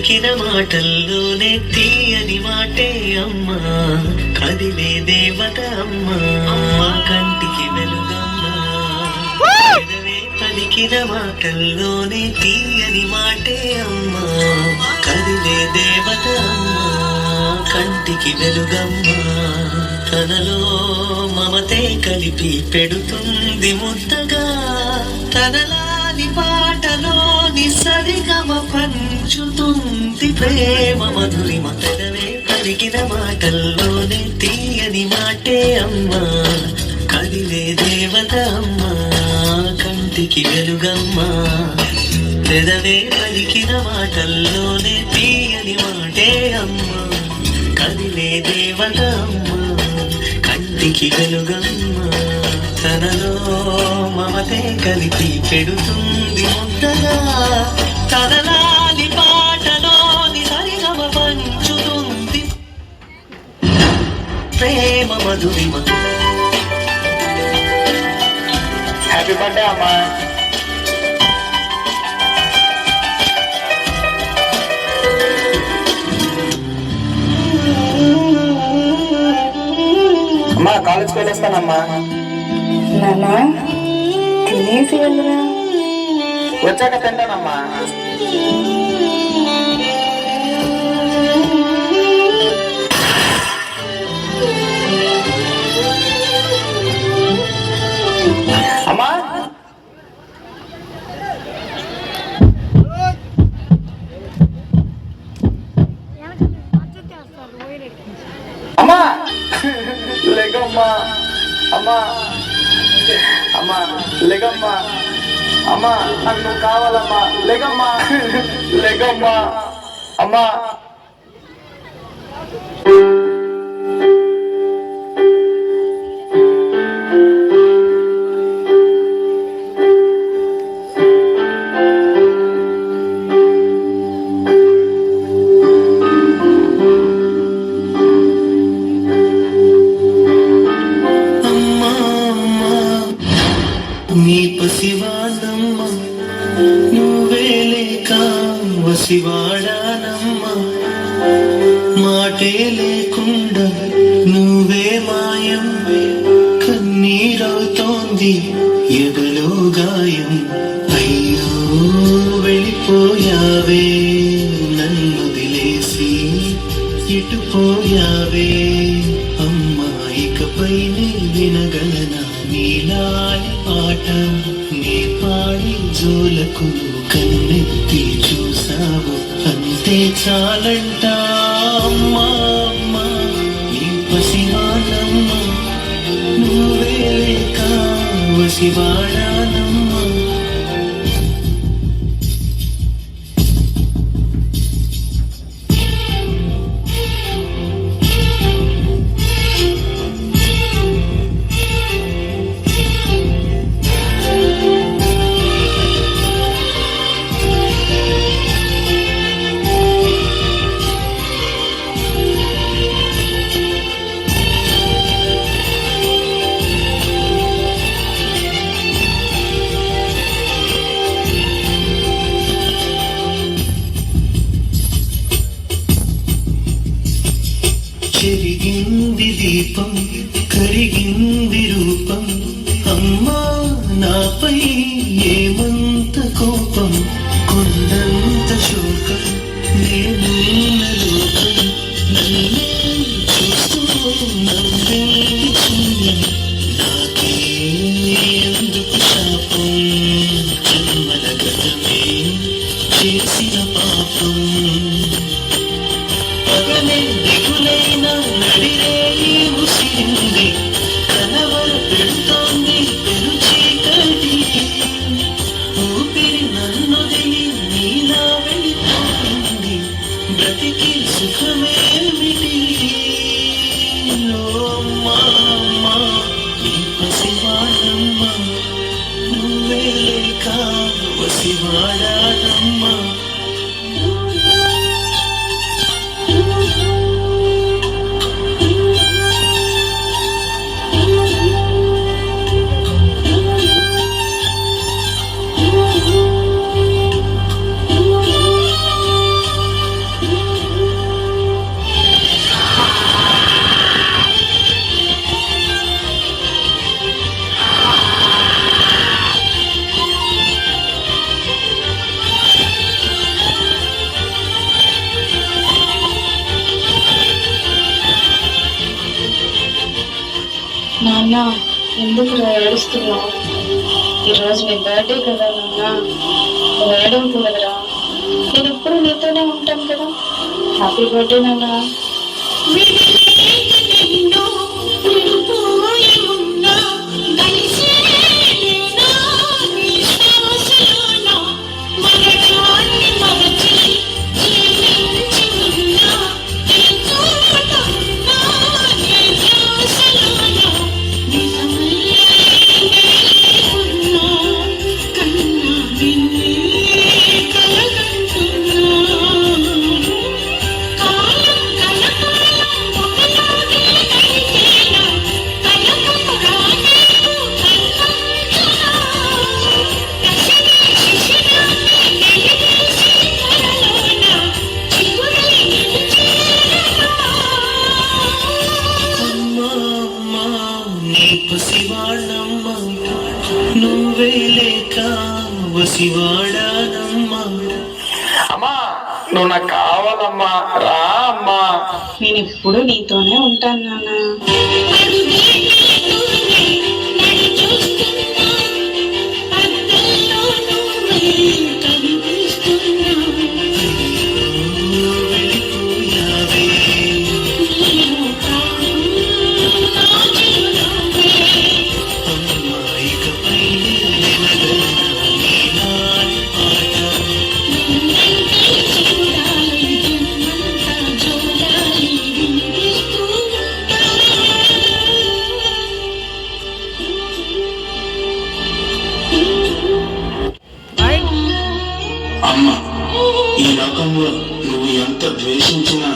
పలికిన మాటల్లోనే తీయని మాటే అమ్మా. కదిలే దేవత అమ్మా. అమ్మా. కంటికి వెలుగమ్మా. పలికిన మాటల్లోనే తీయని మాటే అమ్మా. కదిలే దేవత అమ్మా. కంటికి వెలుగమ్మా. తనలో మమతే కలిపి పెడుతుంది ముద్దగా. తనలాని పా సరిగమ పంచుతుంది ప్రేమ మధురిమ పెదవే కలిగిన మాటల్లోనే తీయని మాటే అమ్మా. కదిలే దేవత అమ్మా కంటికి వెలుగమ్మా. పెదవే పలికిన మాటల్లోనే తీయని మాటే అమ్మా. కదిలే దేవత అమ్మా కంటికి వెలుగమ్మా. మమతే కలిపి పెడుతుంది ముద్దగా. తనలాలి పాటలోని సరిగమ పంచుతుంది. ప్రేమ మధురిమ హ్యాపీ బర్త్డే అమ్మా. అమ్మా కాలేజ్కి వెళ్ళొస్తానమ్మా. నానా తినేసి వెళ్ళరా వచ్చాక తింటానమ్మా. అమ్మా. అమ్మా. లేకమ్మా. అమ్మా. అమ్మా లేకమ్మా అమ్మా నాకు నువ్వు కావాలమ్మా. లేకమ్మా అమ్మా అమ్మా. నీ పసివాడమ్మా నువ్వే లేక వసివాడానమ్మా. మాటే లేకుండా నువ్వే మాయం కన్నీరవుతోంది ఎదలో గాయం. అయ్యో వెళ్ళిపోయావే నన్ను దిలేసి ఇటుపోయావే. అమ్మా ఇకపై నీ వినగలనా పాట నీ పాడి జోలకు కన్నెత్తి చూసావు అంతే చాలంట అమ్మా అమ్మా నీ నువ్వే లేక దీపం కరిగింది రూపం. అమ్మా నాపై ఏమంత కోపం? కొండంత శోకం నేను లోకం. నన్నే చూస్తూ నవ్వేది శూన్యం నాకే ఎందుకు శాపం? జన్మల గతమే చేసిన పాపం. సుఖమేమిటి? శివాడమ్మ నువ్వే కాదు శివాడా నాన్న ఎందుకు ఏడుస్తున్నావు? ఈరోజు నీ బర్త్డే కదా నాన్న. నువ్వు ఏడవకూడదురా నేను ఎప్పుడు నీతోనే ఉంటాను కదా. హ్యాపీ బర్త్డే నాన్న. అమ్మా నువ్వు నాకు కావాలమ్మా రా అమ్మా. నేను ఎప్పుడు నీతోనే ఉంటాను నాన్న. నిన్ను ఎంత ద్వేషించినా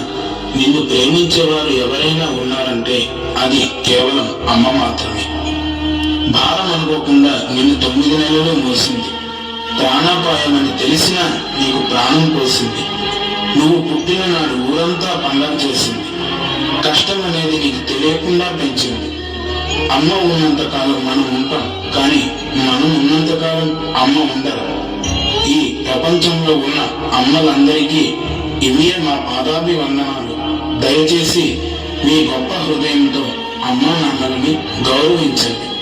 నిన్ను ప్రేమించేవారు ఎవరైనా ఉన్నారంటే అది కేవలం అమ్మ మాత్రమే. భారం అనుకోకుండా నిన్ను తొమ్మిది నెలలు మోసింది. ప్రాణాపాయమని తెలిసినా నీకు ప్రాణం పోసింది. నువ్వు పుట్టిన నాడు ఊరంతా పండగ చేసింది. కష్టం అనేది నీకు తెలియకుండా పెంచింది. అమ్మ ఉన్నంత కాలం మనం ఉంటాం కానీ మనం ఉన్నంత కాలం అమ్మ ఉండరు. ఈ ప్రపంచంలో ఉన్న అమ్మలందరికీ ఇవే మా పాదాభివందనాలు దయచేసి మీ గొప్ప హృదయంతో అమ్మా నాన్నలని గౌరవించండి.